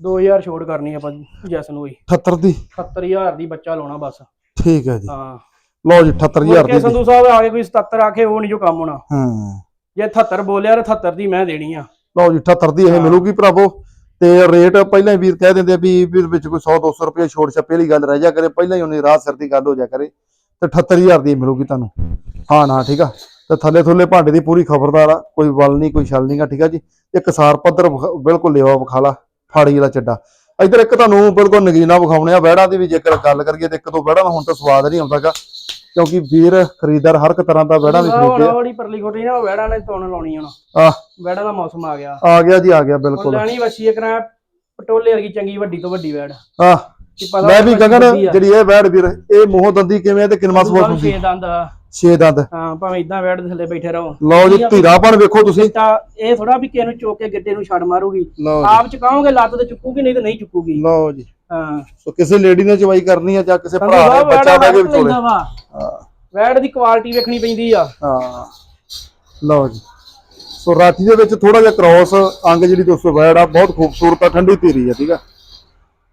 2000 ਛੋੜ ਕਰਨੀ ਆਪਾਂ ਜੈਸ ਨੂੰ ਹੀ 78 ਦੀ? 77000 ਦੀ ਬੱਚਾ ਲਾਉਣਾ ਬਸ। ਠੀਕ ਹੈ ਜੀ। ਹਾਂ। ਲਓ ਜੀ 78000 ਮੁੜ ਕੇ ਦੀ ਸੰਧੂ ਸਾਹਿਬ ਆ ਕੇ ਕੋਈ 77 ਆਖੇ ਉਹ ਨਹੀਂ ਜੋ ਕੰਮ ਹੋਣਾ। ਹਾਂ। ਜੇ 78 ਬੋਲਿਆ ਤਾਂ 78 ਦੀ ਮੈਂ ਦੇਣੀ ਆ। ਲਓ ਜੀ 78 ਦੀ ਇਹ ਮਿਲੂਗੀ ਭਰਾਵੋ। ਤੇ ਰੇਟ ਪਹਿਲਾਂ ਵੀਰ ਕਹਿ ਦਿੰਦੇ ਆ ਵੀ ਵੀਰ ਵਿੱਚ ਕੋਈ 100 200 ਰੁਪਏ ਛੋੜ ਛੱਪੇ ਵਾਲੀ ਗੱਲ ਰਹਿ ਜਾ ਕਰੇ। ਪਹਿਲਾਂ ਹੀ ਉਹਨੇ ਰਾਤ ਸਿਰ ਦੀ ਗੱਲ ਹੋ ਜਾ ਕਰੇ। ਤੇ 78000 ਦੀ ਮਿਲੂਗੀ ਤੁਹਾਨੂੰ। ਹਾਂ ਨਾ ਠੀਕ ਆ। ਤੇ ਥੱਲੇ ਥੱਲੇ ਭਾਂਡੇ ਦੀ ਪੂਰੀ ਖਬਰਦਾਰ ਆ ਕੋਈ ਵਲ ਨਹੀਂ ਕੋਈ ਛਲ ਨਹੀਂਗਾ ਠੀਕ ਆ ਜੀ? ਇੱਕ ਸਾਰ ਪੱਧਰ ਬਿਲਕੁਲ ਲੇਵਾ ਵਿਖਾਲਾ ਫਾੜੀ ਵਾਲਾ ਚੱਡਾ। ਇੱਧਰ ਇੱਕ ਤੁਹਾਨੂੰ ਬਿਲਕੁਲ ਨਗੀਨਾ ਵਿਖਾਉਣੇ ਆ ਵਹਿੜਾਂ ਦੀ ਵੀ ਜੇਕਰ ਗੱਲ ਕਰੀਏ ਤੇ ਇੱਕ ਦੋ ਵਹਿੜਾਂ ਹੁਣ ਤਾਂ ਸਵਾਦ ਨਹੀਂ ਆਉਂਦਾਗਾ ਕਿਉਂਕਿ ਵੀਰ ਖਰੀਦਦਾਰ ਹਰ ਇੱਕ ਤਰ੍ਹਾਂ ਦਾ ਵੜਾ ਵੀ ਖਰੀਦਦੇ ਹੌਲੀ ਪਰਲੀ ਕੋਟੀ ਨਾ ਵੈੜਾਂ ਨੇ ਤੋਣ ਲਾਉਣੀ ਹੁਣ। ਆ ਵੈੜਾਂ ਦਾ ਮੌਸਮ ਆ ਗਿਆ। ਆ ਗਿਆ ਜੀ ਆ ਗਿਆ ਬਿਲਕੁਲ। ਲੈਣੀ ਵਸੀ ਕਰਾਂ ਪਟੋਲੇ ਵਰਗੀ ਚੰਗੀ ਵੱਡੀ ਤੋਂ ਵੱਡੀ ਵੈੜ ਆ ਮੈਂ ਵੀ ਗਗਨ ਆ। ਜਿਹੜੀ ਇਹ ਵੈੜ ਵੀਰ ਇਹ ਮੋਹ ਦੰਦੀ ਕਿਵੇਂ ਤੇ ਕਿੰਨਾ ਸਵਾਦ ਹੁੰਦੀ? ਛੇ ਦੰਦ ਆ। ਛੇ ਦੰਦ। ਹਾਂ ਭਾਵੇਂ ਇਦਾਂ ਵੈੜ ਦੇ ਥੱਲੇ ਬੈਠੇ ਰਹੋ। ਲਓ ਜੀ ਧੀਰਾਪਣ ਵੇਖੋ ਤੁਸੀਂ। ਤਾਂ ਇਹ ਥੋੜਾ ਵੀ ਕਿਸੇ ਨੂੰ ਚੋਕ ਕੇ ਗੱਡੇ ਨੂੰ ਛੱਡ ਮਾਰੂਗੀ। ਲਓ ਆਪ ਚੁਕਾਓਗੇ ਲੱਤ ਤੇ ਚੁੱਕੂਗੀ ਨਹੀਂ ਤੇ ਨਹੀਂ ਚੁੱਕੂਗੀ। ਲਓ ਜੀ। ਹਾਂ। ਸੋ ਕਿਸੇ ਲੇਡੀ ਨੇ ਚਵਾਈ ਕਰਨੀ ਹੈ ਜਾਂ ਕਿਸੇ ਭਰਾ ਨੇ ਬੱਚਾ ਬੈ ਕੇ ਵਿਚੋਲੇ ਹਾਂ। ਵੈੜ ਦੀ ਕੁਆਲਿਟੀ ਵੇਖਣੀ ਪੈਂਦੀ ਆ। ਹਾਂ। ਲਓ ਜੀ। ਸੋ ਰਾਠੀ ਦੇ ਵਿੱਚ ਥੋੜਾ ਜਿਹਾ ਕ੍ਰੋਸ ਅੰਗ ਜਿਹੜੀ ਦੋਸਤੋ ਵੈੜ ਆ ਬਹੁਤ ਖੂਬਸੂਰਤ ਆ ਠੰਡੀ ਧੀਰੀ ਆ ਠੀਕ ਆ।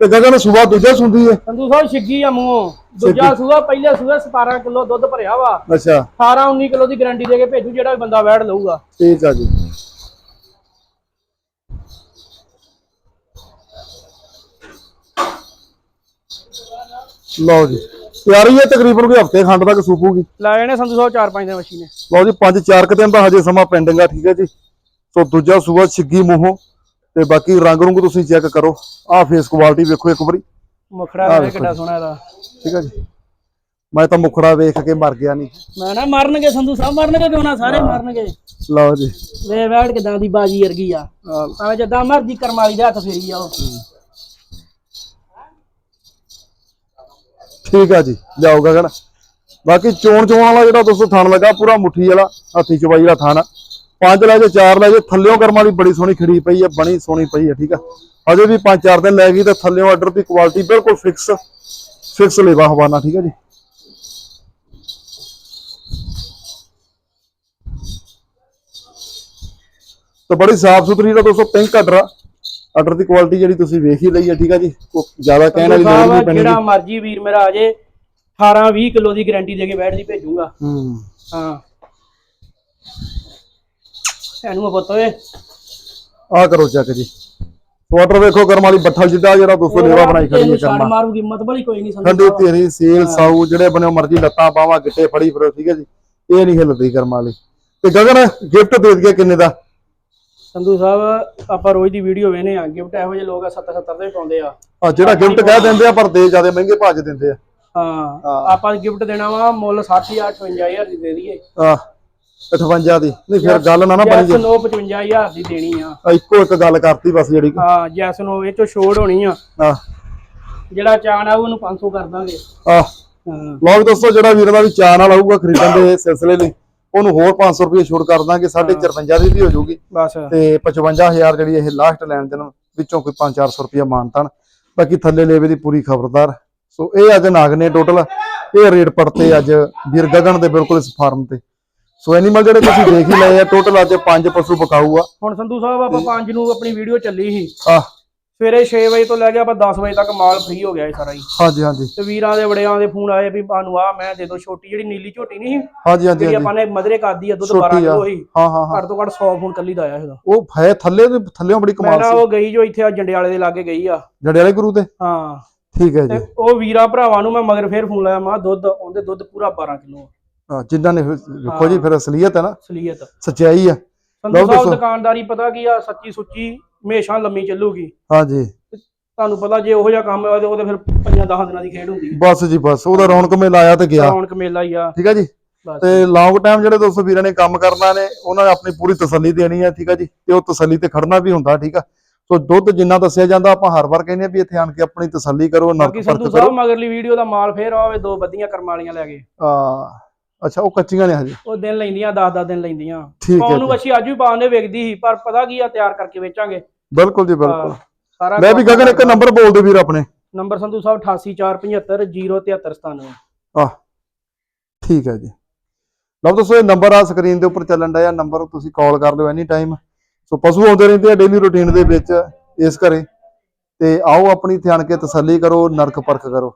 ਤੇ ਗਗਨ ਸਵੇਰ ਦੂਜਾ ਸੁੰਦੀ ਹੈ ਸੰਧੂ ਸਾਹਿਬ ਛਿੱਗੀ ਆ ਮੂੰਹ। ਦੂਜਾ ਸੂਆ ਪਹਿਲੇ ਸੂਆ 17 ਕਿਲੋ ਦੁੱਧ ਭਰਿਆ ਵਾ। ਅੱਛਾ। 18 19 ਕਿਲੋ ਦੀ ਗਾਰੰਟੀ ਦੇ ਕੇ ਭੇਜੂ ਜਿਹੜਾ ਵੀ ਬੰਦਾ ਵੈੜ ਲਊਗਾ। ਠੀਕ ਆ ਜੀ। ਲਓ ਜੀ। ਤਿਆਰੀ ਹੈ ਤਕਰੀਬਨ ਕੋਈ ਹਫ਼ਤੇ ਖੰਡ ਤੱਕ ਸੂਪੂਗੀ। ਲੈ ਜਾਣੇ ਸੰਧੂ ਸਾਹਿਬ 4-5 ਦਿਨ ਮਸ਼ੀਨ ਨੇ। ਲਓ ਜੀ ਪੰਜ ਚਾਰ ਕੁ ਦਿਨ ਦਾ ਹਜੇ ਸਮਾਂ ਪੈਂਡਿੰਗ ਆ ਠੀਕ ਹੈ ਜੀ। ਸੋ ਦੂਜਾ ਸੂਆ ਛਿੱਗੀ ਮੂੰਹੋਂ। ਤੇ ਬਾਕੀ ਰੰਗ ਰੁੰਗ ਤੁਸੀਂ ਚੈੱਕ ਕਰੋ। ਆਹ ਫੇਸ ਕੁਆਲਿਟੀ ਵੇਖੋ ਇੱਕ ਵਾਰੀ। ਮੁਖੜਾ ਵੇ ਕਿੱਡਾ ਸੋਹਣਾ ਇਹਦਾ। ਠੀਕ ਹੈ ਜੀ। ਮੈਂ ਤਾਂ ਮੁਖੜਾ ਵੇਖ ਕੇ ਮਰ ਗਿਆ ਨਹੀਂ ਮੈਂ ਨਾ ਮਰਨਗੇ ਸੰਧੂ ਸਾਹਿਬ ਮਰਨਗੇ ਕਿਉਂ ਨਾ? ਸਾਰੇ ਮਰਨਗੇ। ਲਓ ਜੀ। ਵੇ ਵੈੜ ਕਿਦਾਂ ਦੀ ਬਾਜੀ ਵਰਗੀ ਆ। ਭਾਵੇਂ ਜਦਾਂ ਮਰਜ਼ੀ ਕਰਮਾਲੀ ਦੇ ਹੱਥ ਫੇਰੀ ਜਾਓ। ਠੀਕ ਆ ਜੀ। ਜਾਓ ਗਗਨ। ਬਾਕੀ ਚੋਣ ਚੋਣ ਵਾਲਾ ਜਿਹੜਾ ਦੋਸਤੋ ਥਣ ਲੱਗਾ ਪੂਰਾ ਮੁੱਠੀ ਵਾਲਾ ਹੱਥੀ ਚਵਾਈ ਵਾਲਾ ਥਣ ਆ। ਪੰਜ ਲੈ ਜੇ ਚਾਰ ਲੈ ਜੇ ਥੱਲਿਓਂ ਕਰਮ ਵਾਲੀ ਬੜੀ ਸੋਹਣੀ ਖੜੀ ਪਈ ਹੈ ਬਣੀ ਸੋਹਣੀ ਪਈ ਹੈ ਠੀਕ ਆ। ਅਜੇ ਵੀ ਪੰਜ ਚਾਰ ਦਿਨ ਲੈ ਗਈ ਤੇ ਥੱਲਿਓਂ ਆਰਡਰ ਦੀ ਕੁਆਲਿਟੀ ਬਿਲਕੁਲ ਫਿਕਸ ਫਿਕਸ ਲੇਵਾ ਹਵਾਨਾ ਠੀਕ ਹੈ ਜੀ। ਤਾਂ ਬੜੀ ਸਾਫ਼ ਸੁਥਰੀ ਜਿਹੜਾ ਦੋਸਤੋ ਪਿੰਕ ਆਰਡਰ ਆ। ਆਰਡਰ ਦੀ ਕੁਆਲਿਟੀ ਜਿਹੜੀ ਤੁਸੀਂ ਵੇਖ ਹੀ ਲਈ ਹੈ ਠੀਕ ਆ ਜੀ। ਜ਼ਿਆਦਾ ਕਹਿਣ ਵਾਲੀ ਲੋੜ ਨਹੀਂ ਪੈਣੀ ਜਿਹੜਾ ਮਰਜ਼ੀ ਵੀਰ ਮੇਰਾ ਆ ਜੇ 18 20 ਕਿਲੋ ਦੀ ਗਾਰੰਟੀ ਦੇ ਕੇ ਵੈੜ ਦੀ ਭੇਜੂਗਾ। ਹੂੰ। ਹਾਂ। ਇਹਨੂੰ ਪੁੱਤ ਓਏ। ਆ ਕਰੋ ਚੈੱਕ ਜੀ। ਕੁਆਟਰ ਵੇਖੋ ਕਰਮ ਵਾਲੀ ਬੱਠਲ ਜਿੱਡਾ ਜਿਹੜਾ 200 ਲੇਵਾ ਬਣਾਈ ਖੜੀ ਹੈ ਕਰਮਾ ਮਾਰੂਗੀ ਮਤਲਬ ਹੀ ਕੋਈ ਨਹੀਂ ਸੰਧੂ ਠੰਡੀ ਸਾਹਿਬ। ਤੇਰੀ ਸੇਲ ਸਾਊ ਜਿਹੜੇ ਬਣੇ ਮਰਜ਼ੀ ਲੱਤਾਂ ਪਾਵਾਂ ਗਿੱਟੇ ਫੜੀ ਫਿਰੋ ਠੀਕ ਹੈ ਜੀ। ਇਹ ਨਹੀਂ ਹਿੱਲਦੀ ਕਰਮ ਵਾਲੀ। ਤੇ ਗਗਨ ਗਿਫਟ ਦੇ ਦਈਏ ਕਿੰਨੇ ਦਾ? ਸੰਧੂ ਸਾਹਿਬ ਆਪਾਂ ਰੋਜ਼ ਦੀ ਵੀਡੀਓ ਵੇਨੇ ਆ ਗਿਫਟ ਇਹੋ ਜਿਹੇ ਲੋਕ ਆ 70 70 ਦੇ ਵੀ ਪਾਉਂਦੇ ਆ। ਆ ਜਿਹੜਾ ਗਿਫਟ ਕਹਿ ਦਿੰਦੇ ਆ ਪਰ ਦੇ ਜ਼ਿਆਦਾ ਮਹਿੰਗੇ ਭੱਜ ਦਿੰਦੇ ਆ। ਹਾਂ ਆਪਾਂ ਗਿਫਟ ਦੇਣਾ ਵਾ ਮੁੱਲ 60 ਜਾਂ 58000 ਦੀ ਦੇ ਦਈਏ। ਆ 58 ਦੀ। ਨਹੀਂ ਫਿਰ ਗੱਲ ਨਾ ਨਾ ਬਣੀ ਜੈਸ ਜੇ ਨੋ 55000 ਦੀ ਦੇਣੀ ਆ। ਆ ਇੱਕੋ ਇੱਕ ਗੱਲ ਕਰਤੀ ਬਸ ਜਿਹੜੀ ਹਾਂ ਜੈਸ ਨੋ ਇਹ ਚੋਂ ਛੋੜ ਹੋਣੀ ਆ। ਆ। ਜਿਹੜਾ ਚਾਣ ਆ ਉਹਨੂੰ 500 ਕਰ ਦਾਂਗੇ। ਆ। ਹਾਂ। ਲੋਕ ਦੋਸਤੋ ਜਿਹੜਾ ਵੀਰ ਦਾ ਵੀ ਚਾਅ ਨਾਲ ਆਊਗਾ ਖਰੀਦਣ ਦੇ ਸਿਲਸਿਲੇ ਲਈ ਉਹਨੂੰ ਹੋਰ 500 ਰੁਪਏ ਛੋੜ ਕਰ ਦਾਂਗੇ 54 ਦੀ ਵੀ ਹੋ ਜਾਊਗੀ। ਬਸ। ਤੇ 55000 ਜਿਹੜੀ ਇਹ ਲਾਸਟ ਲੈਣ ਦੇਣ ਵਿੱਚੋਂ ਕੋਈ 5-400 ਰੁਪਏ ਮਾਨਤਾਨ ਬਾਕੀ ਥੱਲੇ ਲੇਵੇ ਦੀ ਪੂਰੀ ਖਬਰਦਾਰ। ਸੋ ਇਹ ਅੱਜ ਨਾਗ ਨੇ ਟੋਟਲ ਇਹ ਰੇਟ ਪੜਤੇ ਅੱਜ ਵੀਰ ਗਗਨ ਦੇ ਬਿਲਕੁਲ ਇਸ ਫਾਰਮ ਤੇ। ਸੋ ਐਨੀਮਲ ਜਿਹੜੇ ਤੁਸੀਂ ਦੇਖ ਹੀ ਲਏ ਆ ਟੋਟਲ ਅੱਜ ਪੰਜ ਪਸ਼ੂ ਬਕਾਊ ਆ ਹੁਣ ਸੰਧੂ ਸਾਹਿਬ ਆਪਾਂ 5 ਨੂੰ ਆਪਣੀ ਵੀਡੀਓ ਚੱਲੀ ਸੀ। ਆ ਸਵੇਰੇ 6 ਵਜੇ ਤੋਂ ਲੈ ਕੇ ਆਪਾਂ 10 ਵਜੇ ਤੱਕ ਮਾਲ ਫ੍ਰੀ ਹੋ ਗਿਆ ਇਹ ਸਾਰਾ ਹੀ ਹਾਂਜੀ ਹਾਂਜੀ। ਤੇ ਵੀਰਾਂ ਦੇ ਬੜਿਆਂ ਦੇ ਫੋਨ ਆਏ ਵੀ ਸਾਨੂੰ ਆ ਮੈਂ ਦੇ ਦੋ ਛੋਟੀ ਜਿਹੜੀ ਨੀਲੀ ਝੋਟੀ ਨਹੀਂ ਹਾਂਜੀ ਹਾਂਜੀ ਜਿਹੜੀ ਆਪਾਂ ਨੇ ਮਧਰੇ ਕਰਦੀ ਆ ਦੁੱਧ ਛੋਟੀ 12 ਆ। ਕਿਲੋ ਹਾਂ ਹਾਂ ਹਾਂ। ਘੱਟ ਤੋਂ ਘੱਟ 100 ਫੋਨ ਕੱਲੀ ਦਾ ਆਇਆ ਇਹਦਾ। ਉਹ ਹੈ ਥੱਲੇ ਥੱਲੇੋਂ ਬੜੀ ਕਮਾਲ ਸੀ। ਉਹ ਗਈ ਜੋ ਇੱਥੇ ਆ ਜੰਡਿਆਲੇ ਦੇ ਲਾਗੇ ਗਈ ਆ। ਜੜੇ ਵਾਲੇ ਗੁਰੂ ਤੇ? ਹਾਂ। ਠੀਕ ਹੈ ਜੀ। ਉਹ ਵੀਰਾਂ ਭਰਾਵਾਂ ਨੂੰ ਮੈਂ ਮਗਰ ਫੇਰ ਫੋਨ ਲਾਇਆ ਮਾ ਦੁੱਧ ਉਹਦੇ ਦੁੱਧ ਪੂਰਾ 12 ਕਿਲੋ ਹਾਂ, ਜਿਨ੍ਹਾਂ ਨੇ ਵੇਖੋ ਜੀ ਫਿਰ ਅਸਲੀਅਤ ਹੈ ਨਾ। ਸਲੀਅਤ ਸੱਚਾਈ ਆ ਸੰਧੂ ਸਾਹਿਬ। ਦੁਕਾਨਦਾਰੀ ਪਤਾ ਕੀ ਆ ਸੱਚੀ ਸੁੱਚੀ ਹਮੇਸ਼ਾ ਲੰਮੀ ਚੱਲੂਗੀ। ਹਾਂਜੀ। ਤੁਹਾਨੂੰ ਪਤਾ ਜੇ ਉਹੋ ਜਿਹਾ ਕੰਮ ਤੇ ਉਹਦੇ ਫਿਰ ਪੰਜਾਂ 10 ਦਿਨਾਂ ਦੀ ਖੇਡ ਹੁੰਦੀ ਹੈ। ਬਸ ਜੀ ਬਸ ਉਹਦਾ ਰੌਣਕ ਮੇਲਾ ਆਇਆ ਤੇ ਗਿਆ। ਰੌਣਕ ਮੇਲਾ ਹੀ ਆ। ਠੀਕ ਹੈ ਜੀ। ਤੇ ਲੌਂਗ ਟਾਈਮ ਜਿਹੜੇ ਦੋਸਤੋ ਵੀਰਾਂ ਨੇ ਕੰਮ ਕਰਨਾ ਨੇ ਉਹਨਾਂ ਨੇ ਆਪਣੀ ਪੂਰੀ ਤਸੱਲੀ ਦੇਣੀ ਹੈ ਠੀਕ ਹੈ ਜੀ। ਤੇ ਉਹ ਤਸੱਲੀ ਤੇ ਖੜਨਾ ਵੀ ਹੁੰਦਾ ਠੀਕ ਆ। ਸੋ ਦੁੱਧ ਜਿੰਨਾ ਦੱਸਿਆ ਜਾਂਦਾ ਆਪਾਂ ਹਰ ਵਾਰ ਕਹਿੰਦੇ ਆ ਵੀ ਇੱਥੇ ਆਣ ਕੇ ਆਪਣੀ ਤਸੱਲੀ ਕਰੋ ਬਾਕੀ ਨਰਕ ਸੰਧੂ ਪਰਖ ਸਾਹਿਬ ਕਰੋ ਮਗਰਲੀ ਵੀਡੀਓ ਦਾ ਮਾਲ ਫੇਰ ਆਵੇ ਦੋ ਬੱਦੀਆਂ ਕਰਮ ਵਾਲੀਆਂ ਲੈ ਕੇ। ਆ ਅੱਛਾ ਉਹ ਕੱਚੀਆਂ ਨੇ ਹਜੇ? ਉਹ ਦਿਨ ਲੈਂਦੀਆਂ 10-10 ਦਿਨ ਲੈਂਦੀਆਂ। ਠੀਕ ਹੈ ਪਾਉਣ ਨੂੰ ਜੀ। ਅੱਛੀ ਅੱਜ ਵੀ ਪਾਉਣ ਦੇ ਵੇਚਦੀ ਸੀ ਪਰ ਪਤਾ ਕੀ ਆ ਤਿਆਰ ਕਰਕੇ ਵੇਚਾਂਗੇ। ਬਿਲਕੁਲ ਜੀ ਬਿਲਕੁਲ। ਸਾਰਾ ਮੈਂ ਵੀ ਗਗਨ ਇੱਕ ਨੰਬਰ ਬੋਲ ਦੇ ਵੀਰ ਆਪਣੇ। ਨੰਬਰ ਸੰਧੂ ਸਾਹਿਬ 8847507397 ਆ ਠੀਕ ਹੈ ਜੀ। ਲਓ ਦੋਸਤੋ ਇਹ ਨੰਬਰ ਆ ਸਕਰੀਨ ਦੇ ਉੱਪਰ ਚੱਲਣ ਡਿਆ। ਨੰਬਰ ਤੁਸੀਂ ਕਾਲ ਕਰ ਲਿਓ ਐਨੀ ਟਾਈਮ ਸੋ ਪਸ਼ੂ ਆਉਂਦੇ ਰਹਿੰਦੇ ਆ ਡੇਲੀ ਰੁਟੀਨ ਦੇ ਵਿੱਚ ਇਸ ਘਰੇ। ਤੇ ਆਓ ਆਪਣੀ ਧਿਆਨ ਕੇ ਤਸੱਲੀ ਕਰੋ ਨਰਕ ਪਰਖ ਕਰੋ।